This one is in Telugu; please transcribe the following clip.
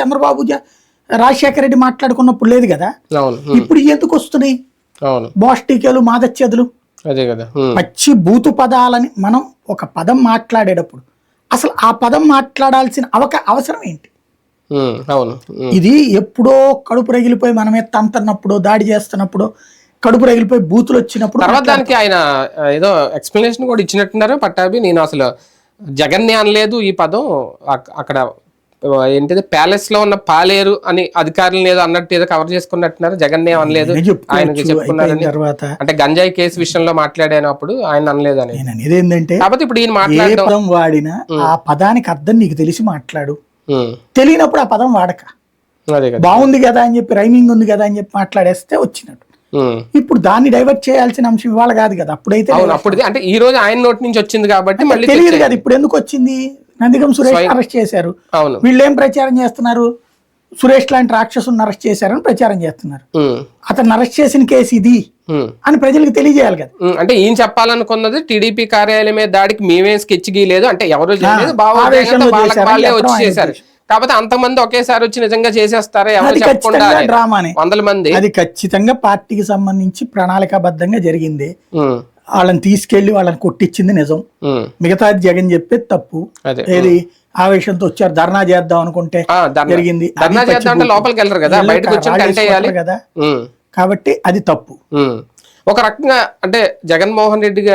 చంద్రబాబు రాజశేఖర రెడ్డి మాట్లాడుకున్నప్పుడు లేదు కదా? ఇప్పుడు ఎందుకు వస్తున్నాయి? అవును. బోస్టికలు మాదచ్చేదులు అదే కదా. పచ్చి బూతు పదాలని మనం ఒక పదం మాట్లాడేటప్పుడు అసలు ఆ పదం మాట్లాడాల్సిన అవక అవసరం ఏంటి? అవును. ఇది ఎప్పుడో కడుపు రగిలిపోయి మన మీద తంతన్నప్పుడు దాడి చేస్తున్నప్పుడు కడుపు రగిలిపోయి బూతులు వచ్చినప్పుడు తర్వాత దానికి ఆయన ఏదో ఎక్స్ప్లెనేషన్ కూడా ఇచ్చినట్టున్నారు పట్టాభి. నేను అసలు జగన్ని అనలేదు ఈ పదం. అక్- అక్కడ ఏంటిది? ప్యాలెస్లో ఉన్న పాలేరు అని అధికారులను ఏదో అన్నట్టు ఏదో కవర్ చేసుకున్నట్టున్నారు. జగన్నే అనలేదు. ఆయనకి చెప్పుకున్నారని అయిపోయిన తర్వాత అంటే గంజాయి కేసు విషయంలో మాట్లాడానప్పుడు ఆయన అనలేదు అని ఏంటంటే కాకపోతే ఇప్పుడు ఈయన మాట్లాడడం పదం వాడినా ఆ పదానికి అర్థం నీకు తెలిసి మాట్లాడు. తెలియనప్పుడు ఆ పదం వాడక. బాగుంది కదా అని చెప్పి రైమింగ్ ఉంది కదా అని చెప్పి మాట్లాడేస్తే వచ్చినట్టు. ఇప్పుడు దాన్ని డైవర్ట్ చేయాల్సిన అంశం ఇవాళ కాదు కదా అప్పుడైతే అప్పుడు అంటే ఈ రోజు ఆయన నోటి నుంచి వచ్చింది కాబట్టి మళ్ళీ తెలియదు. కదా ఇప్పుడు ఎందుకు వచ్చింది? నందిగం సురేష్ అరెస్ట్ చేశారు. అవును. వీళ్ళు ఏం ప్రచారం చేస్తున్నారు? సురేష్ లాంటి రాక్షసుని అరెస్ట్ చేశారని ప్రచారం చేస్తున్నారు. అతను అరెస్ట్ చేసిన కేసు ఇది. అని ప్రజలకు తెలియజేయాలి కదా. అంటే ఈయన చెప్పాలనుకున్నది టీడీపీ కార్యాలయం మీద దాడికి మేమేం స్కెచ్ గీయలేదు అంటే ఎవరు వచ్చి చేశారు. కాకపోతే అంతమంది ఒకేసారి వచ్చి నిజంగా చేసేస్తారా? ఎవరు చెప్పకుండా. డ్రామానే వందల మంది. అది ఖచ్చితంగా పార్టీకి సంబంధించి ప్రణాళికాబద్ధంగా జరిగింది. వాళ్ళని తీసుకెళ్ళి వాళ్ళని కొట్టించింది నిజం. ఉమ్, మిగతాది జగన్ చెప్పేది తప్పు. ఏది ఆవేశంతో వచ్చారు ధర్నా చేద్దాం అనుకుంటే. జరిగింది. లోపలికి వెళ్ళరు కదా బయటకు కదా. కాబట్టి అది తప్పు. ఒక రకంగా అంటే జగన్మోహన్ రెడ్డి గారు